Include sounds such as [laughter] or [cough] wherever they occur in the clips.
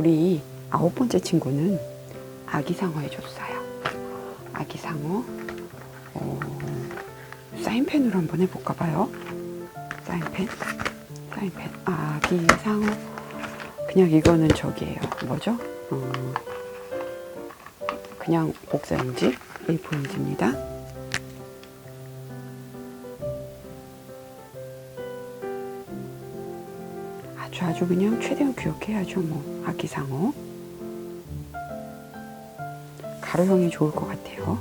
우리 아홉 번째 친구는 아기 상어 해줬어요. 아기 상어. 어, 사인펜으로 한번 해볼까 봐요. 사인펜. 사인펜. 아기 상어. 그냥 이거는 저기예요. 뭐죠? 어, 그냥 복사용지 A4용지입니다. 아주 그냥 최대한 귀엽게해야죠 뭐. 아기 상어. 가로형이 좋을 것 같아요.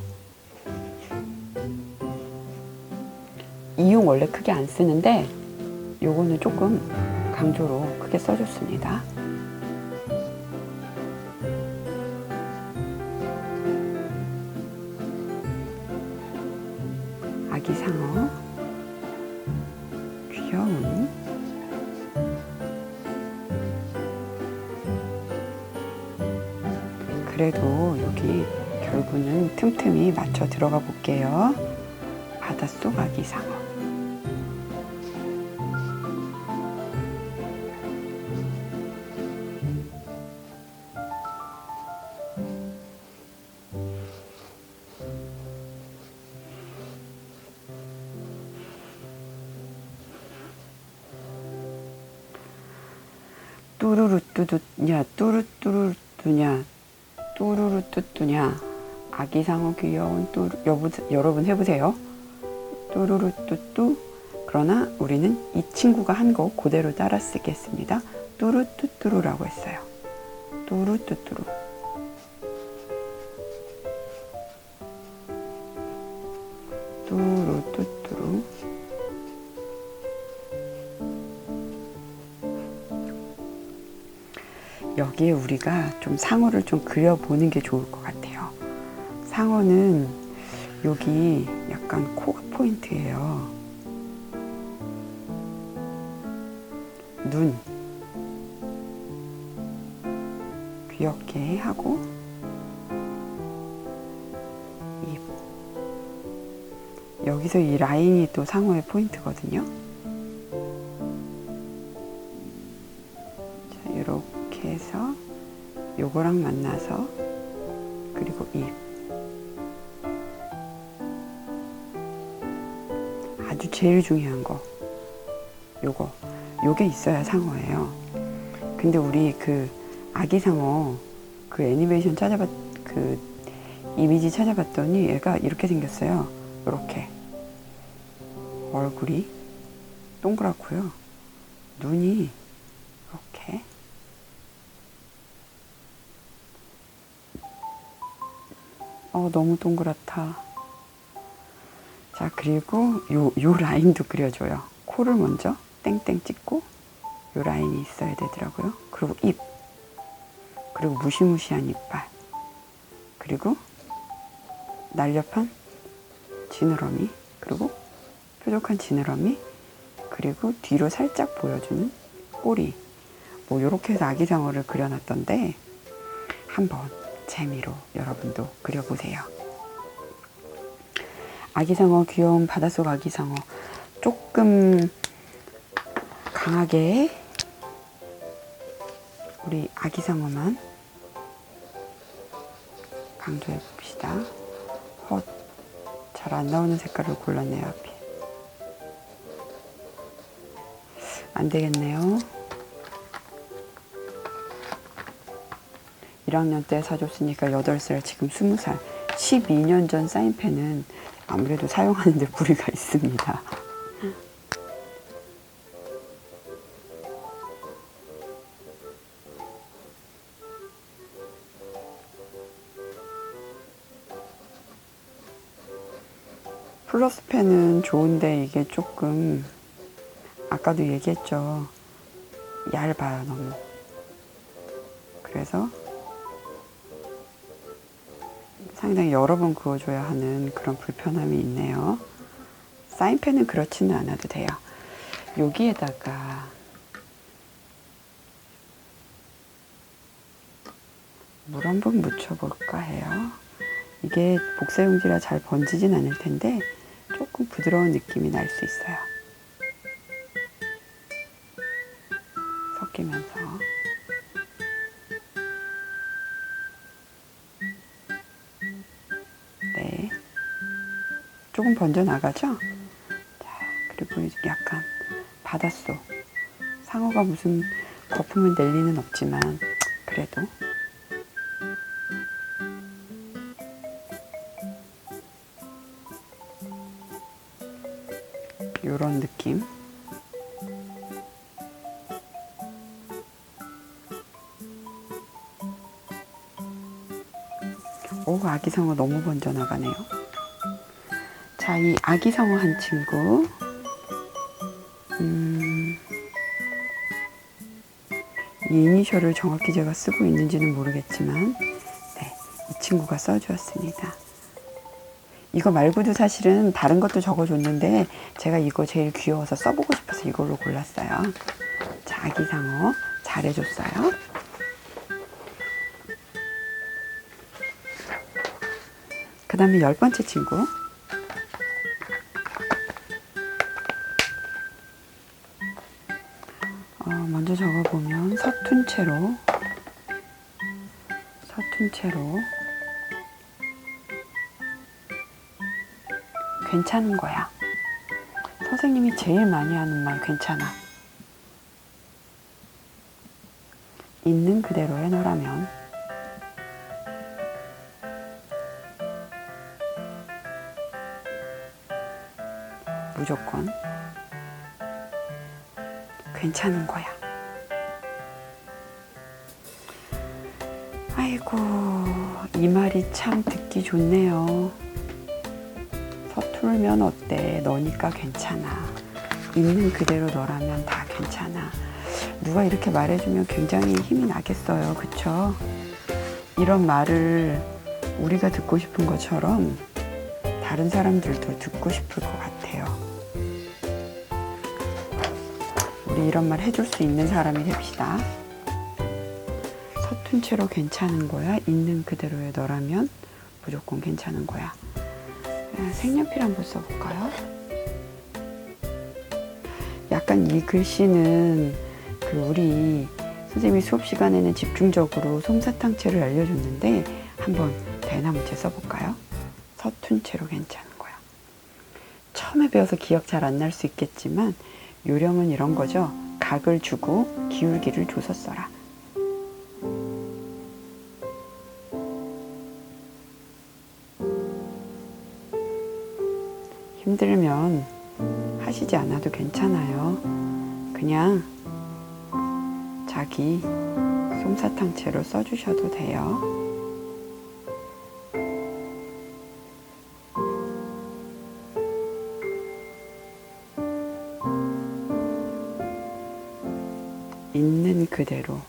이용 원래 크게 안 쓰는데 요거는 조금 강조로 크게 써줬습니다. 아기 상어 그래도 여기 결국은 틈틈이 맞춰 들어가 볼게요. 바닷속 아기 상어. 뚜루루 뚜두냐 뚜루뚜루뚜냐 뚜루루 뚜뚜냐 아기 상어 귀여운 여보, 여러분 해보세요. 뚜루루 뚜뚜. 그러나 우리는 이 친구가 한 거 그대로 따라 쓰겠습니다. 뚜루 뚜뚜루라고 했어요. 뚜루 뚜뚜루. 뚜루 뚜뚜루. 여기에 우리가 좀 상어를 좀 그려보는 게 좋을 것 같아요. 상어는 여기 약간 코가 포인트예요. 눈 귀엽게 하고 입 여기서 이 라인이 또 상어의 포인트거든요. 자, 이렇게 해서 요거랑 만나서 그리고 입 아주 제일 중요한 거. 요거. 요게 있어야 상어예요. 근데 우리 그 아기 상어 그 애니메이션 찾아봤 그 이미지 찾아봤더니 얘가 이렇게 생겼어요. 이렇게. 얼굴이 동그랗고요. 눈이 이렇게. 어, 너무 동그랗다. 자, 그리고 요, 요 라인도 그려줘요. 코를 먼저 땡땡 찍고, 요 라인이 있어야 되더라고요. 그리고 입. 그리고 무시무시한 이빨. 그리고 날렵한 지느러미. 그리고 뾰족한 지느러미. 그리고 뒤로 살짝 보여주는 꼬리. 뭐, 요렇게 해서 아기상어를 그려놨던데, 한번 재미로 여러분도 그려보세요. 아기상어 귀여운 바닷속 아기상어 조금 강하게 우리 아기상어만 강조해 봅시다. 헛. 잘 안 나오는 색깔을 골랐네요, 앞에. 안 되겠네요. 1학년 때 사줬으니까 8살, 지금 20살. 12년 전 사인펜은 아무래도 사용하는데 무리가 있습니다. 플러스 펜은 좋은데 이게 조금 아까도 얘기했죠. 얇아요, 너무. 그래서 상당히 여러 번 그어줘야 하는 그런 불편함이 있네요. 사인펜은 그렇지는 않아도 돼요. 여기에다가 물 한 번 묻혀볼까 해요. 이게 복사용지라 잘 번지진 않을 텐데 조금 부드러운 느낌이 날 수 있어요. 섞이면서 조금 번져 나가죠? 자, 그리고 약간 바닷속. 상어가 무슨 거품을 낼 리는 없지만, 그래도. 요런 느낌. 오, 아기 상어 너무 번져 나가네요. 자, 이 아기 상어 한 친구. 음, 이 이니셜을 정확히 제가 쓰고 있는지는 모르겠지만, 네, 이 친구가 써주었습니다. 이거 말고도 사실은 다른 것도 적어줬는데, 제가 이거 제일 귀여워서 써보고 싶어서 이걸로 골랐어요. 자, 아기 상어 잘해줬어요. 그 다음에 열 번째 친구. 채로, 괜찮은 거야. 선생님이 제일 많이 하는 말 괜찮아. 있는 그대로의 너라면 무조건 괜찮은 거야. 아이고, 이 말이 참 듣기 좋네요. 서툴면 어때? 너니까 괜찮아. 있는 그대로 너라면 다 괜찮아. 누가 이렇게 말해주면 굉장히 힘이 나겠어요. 그쵸? 이런 말을 우리가 듣고 싶은 것처럼 다른 사람들도 듣고 싶을 것 같아요. 우리 이런 말 해줄 수 있는 사람이 됩시다. 서툰 채로 괜찮은 거야. 있는 그대로의 너라면 무조건 괜찮은 거야. 아, 색연필 한번 써볼까요? 약간 이 글씨는 그 우리 선생님이 수업 시간에는 집중적으로 솜사탕채를 알려줬는데 한번 대나무채 써볼까요? 서툰 채로 괜찮은 거야. 처음에 배워서 기억 잘 안 날 수 있겠지만 요령은 이런 거죠. 각을 주고 기울기를 줘서 써라. 힘들면 하시지 않아도 괜찮아요. 그냥 자기 솜사탕채로 써주셔도 돼요. 있는 그대로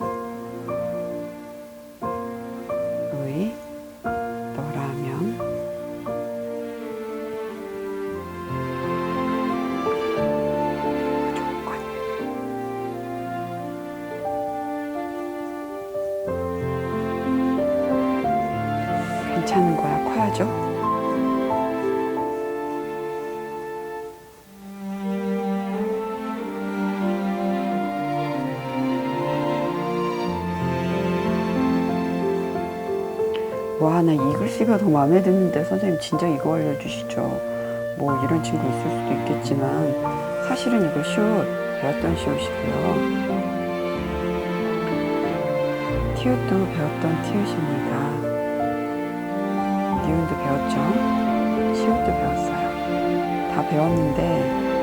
와, 나이 글씨가 더 마음에 드는데 선생님 진짜 이거 알려주시죠. 뭐 이런 친구 있을 수도 있겠지만 사실은 이거 시옷 배웠던 시옷이고요. 티읕도 배웠던 티읕입니다. 니은도 배웠죠. 시옷도 배웠어요. 다 배웠는데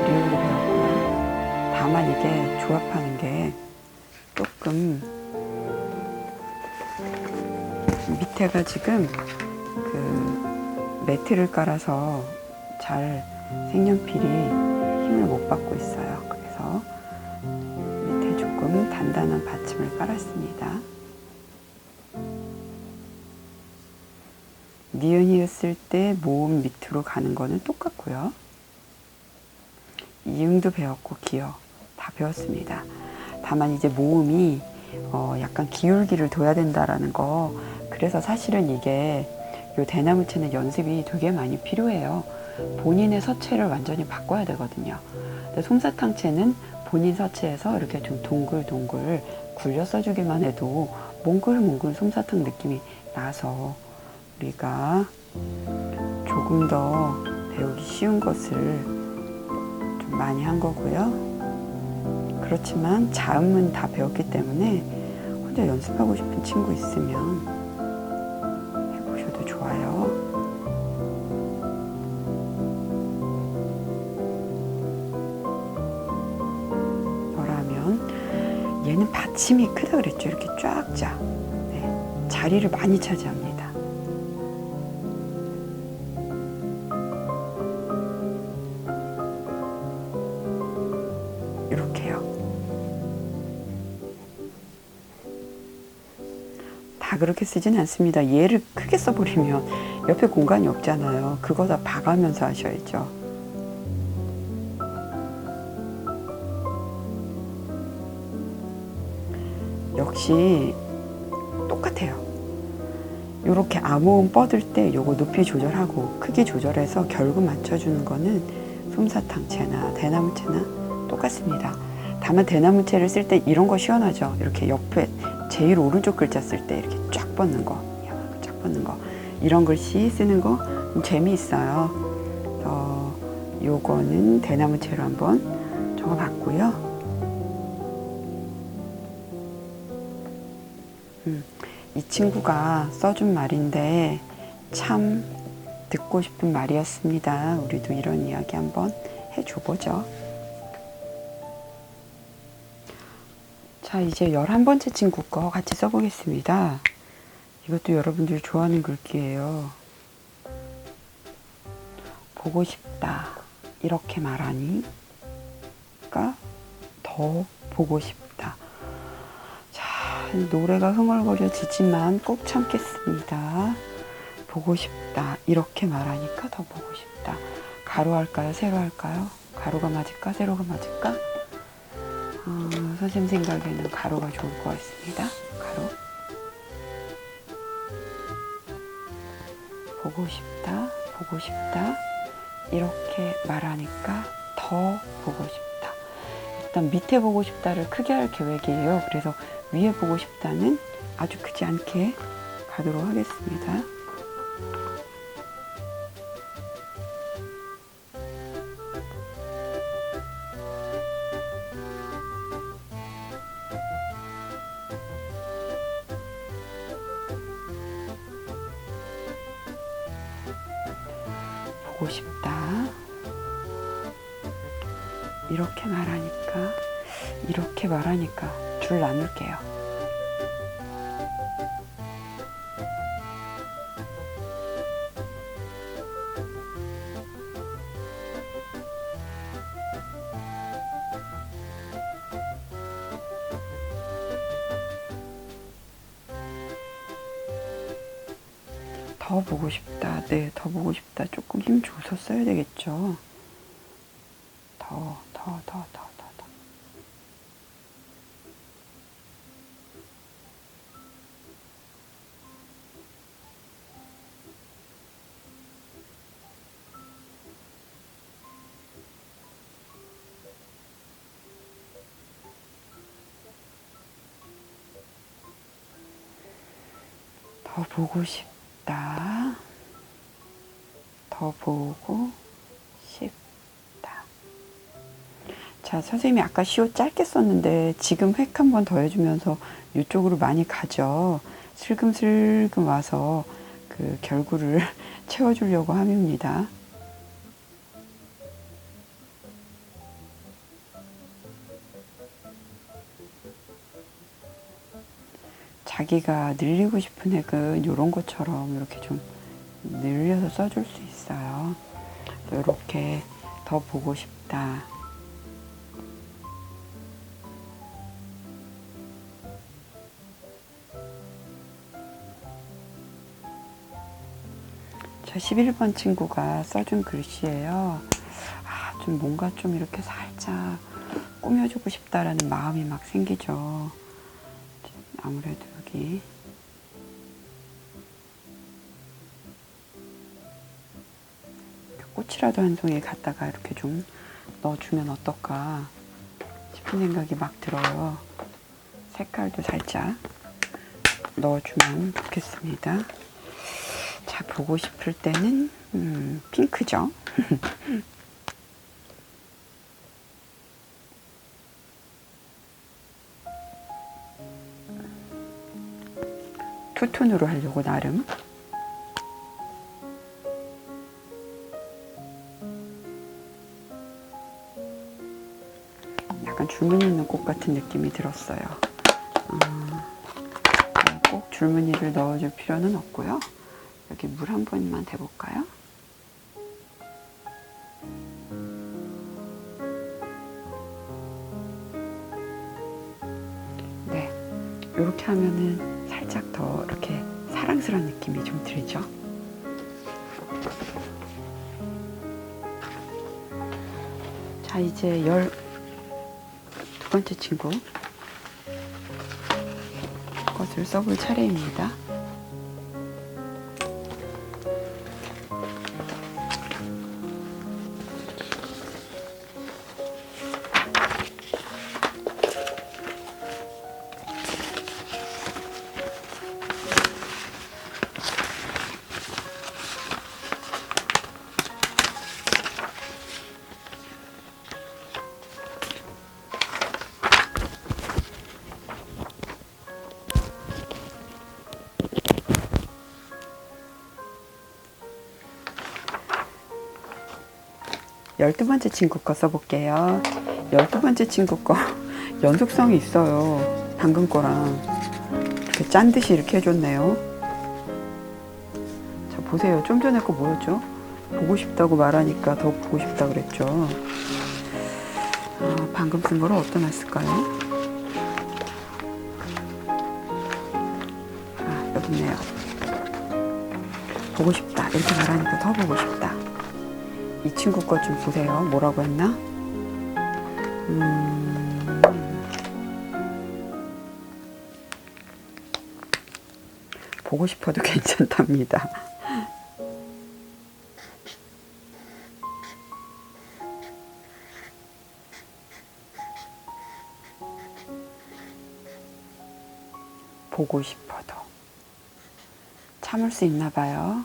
리을도 배웠고요. 다만 이게 조합하는 게 조금 밑에가 지금 그 매트를 깔아서 잘 색연필이 힘을 못 받고 있어요. 그래서 밑에 조금 단단한 받침을 깔았습니다. 니은이었을 때 모음 밑으로 가는 거는 똑같고요. 이응도 배웠고 기어 다 배웠습니다. 다만 이제 모음이 어 약간 기울기를 둬야 된다라는 거 그래서 사실은 이게 요 대나무채는 연습이 되게 많이 필요해요. 본인의 서체를 완전히 바꿔야 되거든요. 근데 솜사탕채는 본인 서체에서 이렇게 좀 동글동글 굴려 써주기만 해도 몽글몽글 솜사탕 느낌이 나서 우리가 조금 더 배우기 쉬운 것을 좀 많이 한 거고요. 그렇지만 자음은 다 배웠기 때문에 혼자 연습하고 싶은 친구 있으면 받침이 크다 그랬죠. 이렇게 쫙 짜. 네, 자리를 많이 차지합니다. 이렇게요. 다 그렇게 쓰진 않습니다. 얘를 크게 써버리면 옆에 공간이 없잖아요. 그거 다 봐가면서 하셔야죠. 역시 똑같아요. 이렇게 암호음 뻗을 때 요거 높이 조절하고 크기 조절해서 결국 맞춰주는 거는 솜사탕채나 대나무채나 똑같습니다. 다만 대나무채를 쓸 때 이런 거 시원하죠. 이렇게 옆에 제일 오른쪽 글자 쓸 때 이렇게 쫙 뻗는 거, 쫙 뻗는 거 이런 글씨 쓰는 거좀 재미있어요. 어, 요거는 대나무채로 한번 적어봤고요. 음, 이 친구가 써준 말인데 참 듣고 싶은 말이었습니다. 우리도 이런 이야기 한번 해줘보죠. 자, 이제 11번째 친구 거 같이 써보겠습니다. 이것도 여러분들이 좋아하는 글귀예요. 보고 싶다. 이렇게 말하니까 더 보고 싶다. 자, 노래가 흥얼거려지지만 꼭 참겠습니다. 보고 싶다. 이렇게 말하니까 더 보고 싶다. 가로 할까요? 세로 할까요? 가로가 맞을까? 세로가 맞을까? 어, 선생님 생각에는 가로가 좋을 것 같습니다. 가로. 보고 싶다, 보고 싶다. 이렇게 말하니까 더 보고 싶다. 일단 밑에 보고 싶다를 크게 할 계획이에요. 그래서 위에 보고 싶다는 아주 크지 않게 가도록 하겠습니다. 더 보고 싶다. 네, 더 보고 싶다. 조금 힘 줘서 써야 되겠죠. 더, 더, 더, 더, 더, 더. 더 보고 싶 보고 싶다. 자, 선생님이 아까 시옷 짧게 썼는데 지금 획 한 번 더 해주면서 이쪽으로 많이 가죠. 슬금슬금 와서 그 결구를 [laughs] 채워주려고 함입니다. 자기가 늘리고 싶은 획은 이런 것처럼 이렇게 좀 늘려서 써줄 수 있어요. 이렇게 더 보고 싶다. 저 11번 친구가 써준 글씨예요. 아, 좀 뭔가 좀 이렇게 살짝 꾸며주고 싶다라는 마음이 막 생기죠. 아무래도 여기 꽃이라도 한 송이 갖다가 이렇게 좀 넣어주면 어떨까 싶은 생각이 막 들어요. 색깔도 살짝 넣어주면 좋겠습니다. 자, 보고 싶을 때는, 음, 핑크죠. [laughs] 투톤으로 하려고, 나름. 줄무늬 있는 꽃 같은 느낌이 들었어요. 어, 꼭 줄무늬를 넣어줄 필요는 없고요. 여기 물 한 번만 대볼까요? 네, 이렇게 하면은 살짝 더 이렇게 사랑스러운 느낌이 좀 들죠. 자, 이제 열 두 번째 친구 것을 써볼 차례입니다. 열두 번째 친구 거 써볼게요. 열두 번째 친구 거 [laughs] 연속성이 있어요. 방금 거랑 이렇게 짠 듯이 이렇게 해줬네요. 자 보세요. 좀 전에 거 뭐였죠? 보고 싶다고 말하니까 더 보고 싶다 그랬죠. 아, 방금 쓴 거를 어디다 놨을까요? 아 여기 있네요. 보고 싶다 이렇게 말하니까 더 보고 싶다. 이 친구 것좀 보세요. 뭐라고 했나? 음... 보고 싶어도 [laughs] 괜찮답니다. 보고 싶어도 참을 수 있나 봐요.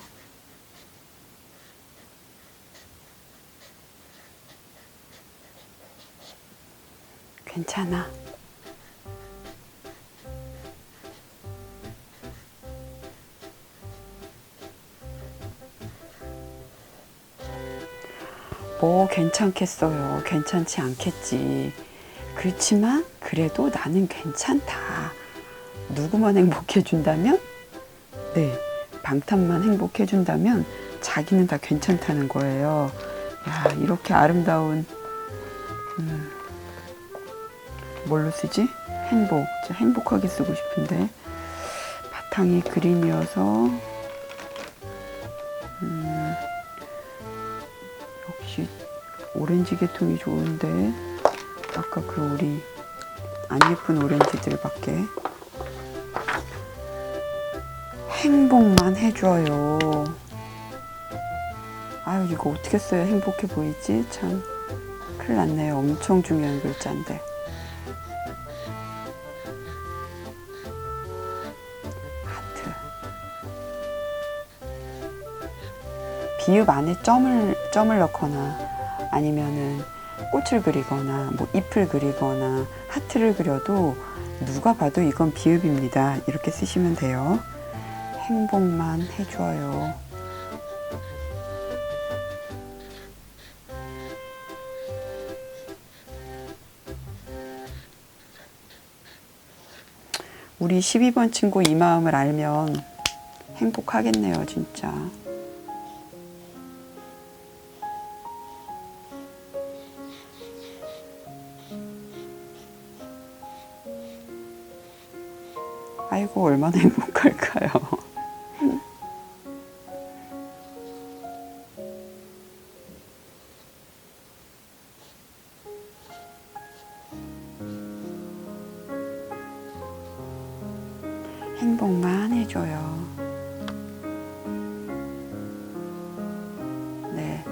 괜찮아. 뭐 괜찮겠어요. 괜찮지 않겠지. 그렇지만 그래도 나는 괜찮다. 누구만 행복해준다면? 네. 방탄만 행복해준다면 자기는 다 괜찮다는 거예요. 야, 이렇게 아름다운, 음, 뭘로 쓰지? 행복. 저 행복하게 쓰고 싶은데 바탕이 그림이어서 음, 역시 오렌지 계통이 좋은데 아까 그 우리 안 예쁜 오렌지들밖에 행복만 해줘요. 아유 이거 어떻게 써야 행복해 보이지? 참 큰일 났네요. 엄청 중요한 글자인데. 비읍 안에 점을 점을 넣거나 아니면은 꽃을 그리거나 뭐 잎을 그리거나 하트를 그려도 누가 봐도 이건 비읍입니다. 이렇게 쓰시면 돼요. 행복만 해줘요. 우리 12번 친구 이 마음을 알면 행복하겠네요, 진짜. 아이고, 얼마나 행복할까요? [laughs] 행복만 해줘요. 네.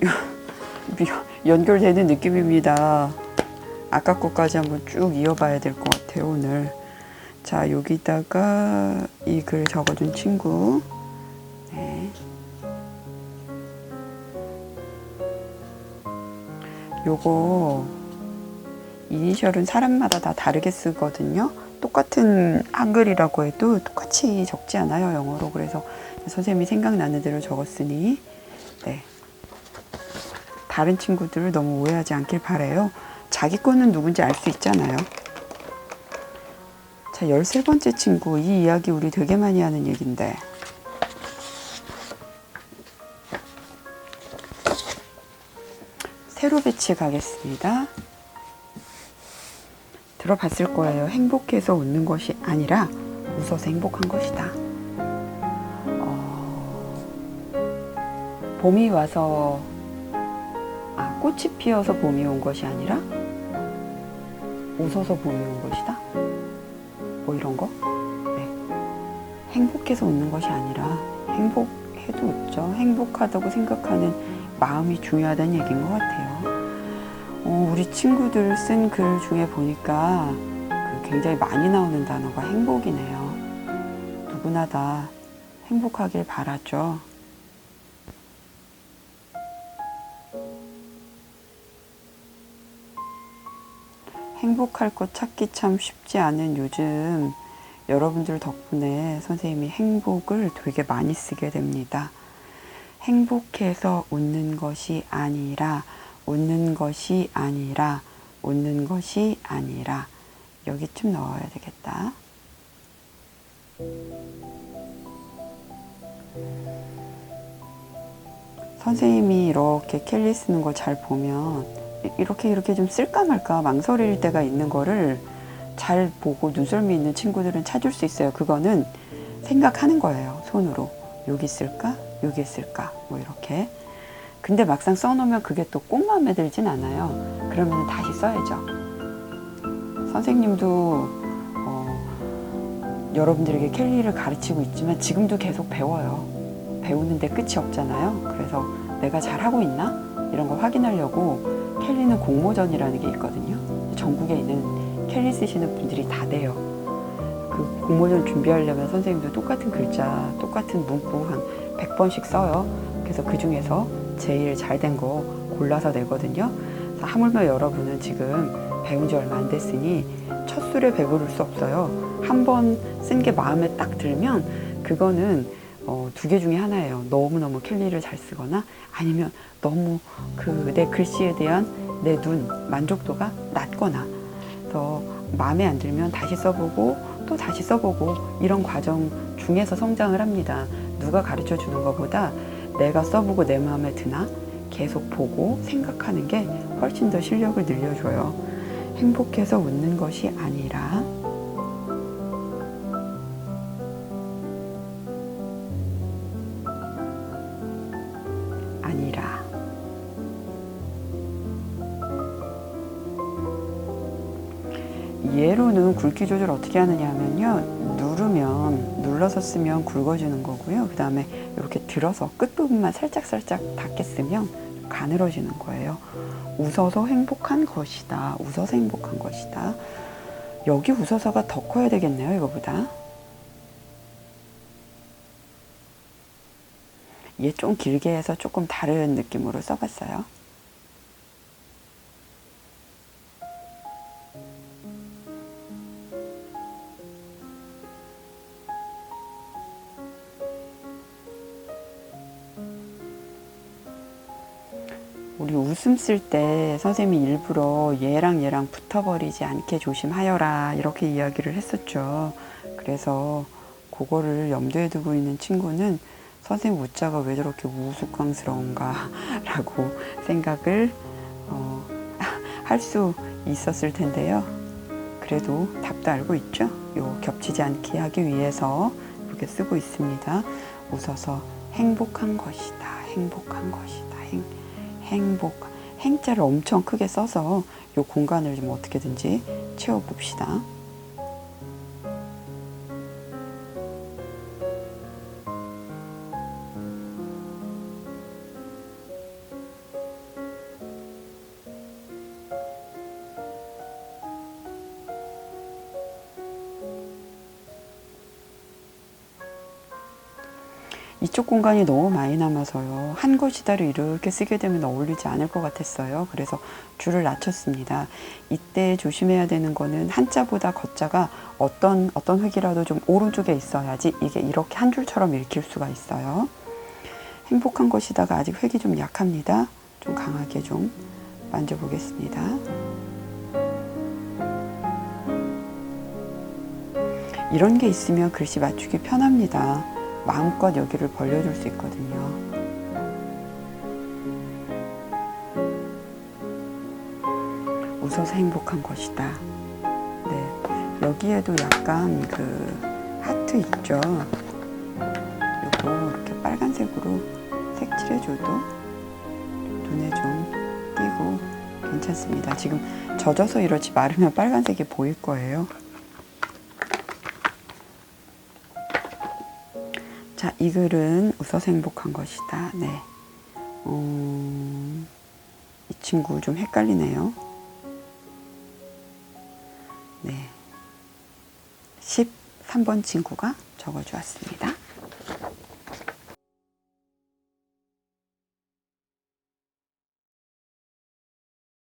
[laughs] 연결되는 느낌입니다. 아까 것까지 한번 쭉 이어봐야 될 것 같아요, 오늘. 자, 여기다가 이 글 적어준 친구 네. 요거 이니셜은 사람마다 다 다르게 쓰거든요. 똑같은 한글이라고 해도 똑같이 적지 않아요, 영어로. 그래서 선생님이 생각나는 대로 적었으니, 네. 다른 친구들을 너무 오해하지 않길 바래요. 자기 거는 누군지 알 수 있잖아요. 자, 13번째 친구. 이 이야기 우리 되게 많이 하는 얘긴데. 세로 배치 가겠습니다. 들어봤을 거예요. 행복해서 웃는 것이 아니라 웃어서 행복한 것이다. 어, 봄이 와서 아, 꽃이 피어서 봄이 온 것이 아니라 웃어서 봄이 온 것이다. 뭐 이런 거? 네. 행복해서 웃는 것이 아니라 행복해도 웃죠. 행복하다고 생각하는 마음이 중요하다는 얘기인 것 같아요. 어, 우리 친구들 쓴 글 중에 보니까 그 굉장히 많이 나오는 단어가 행복이네요. 누구나 다 행복하길 바라죠. 행복할 것 찾기 참 쉽지 않은 요즘 여러분들 덕분에 선생님이 행복을 되게 많이 쓰게 됩니다. 행복해서 웃는 것이 아니라 웃는 것이 아니라 웃는 것이 아니라 여기쯤 넣어야 되겠다. 선생님이 이렇게 캘리 쓰는 거 잘 보면 이렇게 이렇게 좀 쓸까 말까 망설일 때가 있는 거를 잘 보고 눈썰미 있는 친구들은 찾을 수 있어요. 그거는 생각하는 거예요. 손으로. 여기 쓸까? 여기 쓸까? 뭐 이렇게. 근데 막상 써놓으면 그게 또 꼭 마음에 들진 않아요. 그러면 다시 써야죠. 선생님도 어, 여러분들에게 캘리를 가르치고 있지만 지금도 계속 배워요. 배우는데 끝이 없잖아요. 그래서 내가 잘하고 있나? 이런 거 확인하려고 캘리는 공모전이라는 게 있거든요. 전국에 있는 캘리 쓰시는 분들이 다 돼요. 그 공모전 준비하려면 선생님도 똑같은 글자, 똑같은 문구 한 100번씩 써요. 그래서 그 중에서 제일 잘 된 거 골라서 내거든요. 하물며 여러분은 지금 배운 지 얼마 안 됐으니 첫 술에 배부를 수 없어요. 한 번 쓴 게 마음에 딱 들면 그거는 어, 두 개 중에 하나예요. 너무너무 캘리를 잘 쓰거나 아니면 너무 그 내 글씨에 대한 내 눈 만족도가 낮거나 그래서 마음에 안 들면 다시 써보고 또 다시 써보고 이런 과정 중에서 성장을 합니다. 누가 가르쳐 주는 것보다 내가 써보고 내 마음에 드나 계속 보고 생각하는 게 훨씬 더 실력을 늘려줘요. 행복해서 웃는 것이 아니라 굵기 조절 어떻게 하느냐 하면요. 누르면 눌러서 쓰면 굵어지는 거고요. 그 다음에 이렇게 들어서 끝부분만 살짝 살짝 닿게 쓰면 가늘어지는 거예요. 웃어서 행복한 것이다. 웃어서 행복한 것이다. 여기 웃어서가 더 커야 되겠네요 이거보다. 얘 좀 길게 해서 조금 다른 느낌으로 써봤어요 우리 웃음 쓸 때 선생님이 일부러 얘랑 얘랑 붙어버리지 않게 조심하여라 이렇게 이야기를 했었죠. 그래서 그거를 염두에 두고 있는 친구는 선생님 웃자가 왜 저렇게 우스꽝스러운가 [laughs] 라고 생각을 어, [laughs] 할 수 있었을 텐데요. 그래도 답도 알고 있죠. 요 겹치지 않게 하기 위해서 이렇게 쓰고 있습니다. 웃어서 행복한 것이다. 행복한 것이다. 행, 행복 행자를 엄청 크게 써서 이 공간을 좀 어떻게든지 채워봅시다. 이 이쪽 공간이 너무 많이 남아서요. 한 것이다를 이렇게 쓰게 되면 어울리지 않을 것 같았어요. 그래서 줄을 낮췄습니다. 이때 조심해야 되는 거는 한자보다 겉자가 어떤 어떤 획이라도 좀 오른쪽에 있어야지 이게 이렇게 한 줄처럼 읽힐 수가 있어요. 행복한 것이다가 아직 획이 좀 약합니다. 좀 강하게 좀 만져보겠습니다. 이런 게 있으면 글씨 맞추기 편합니다. 마음껏 여기를 벌려줄 수 있거든요. 웃어서 행복한 것이다. 네. 여기에도 약간 그 하트 있죠. 요거 이렇게 빨간색으로 색칠해줘도 눈에 좀 띄고 괜찮습니다. 지금 젖어서 이렇지 마르면 빨간색이 보일 거예요. 이 글은 웃어서 행복한 것이다. 네. 어, 이 친구 좀 헷갈리네요. 네. 13번 친구가 적어주었습니다.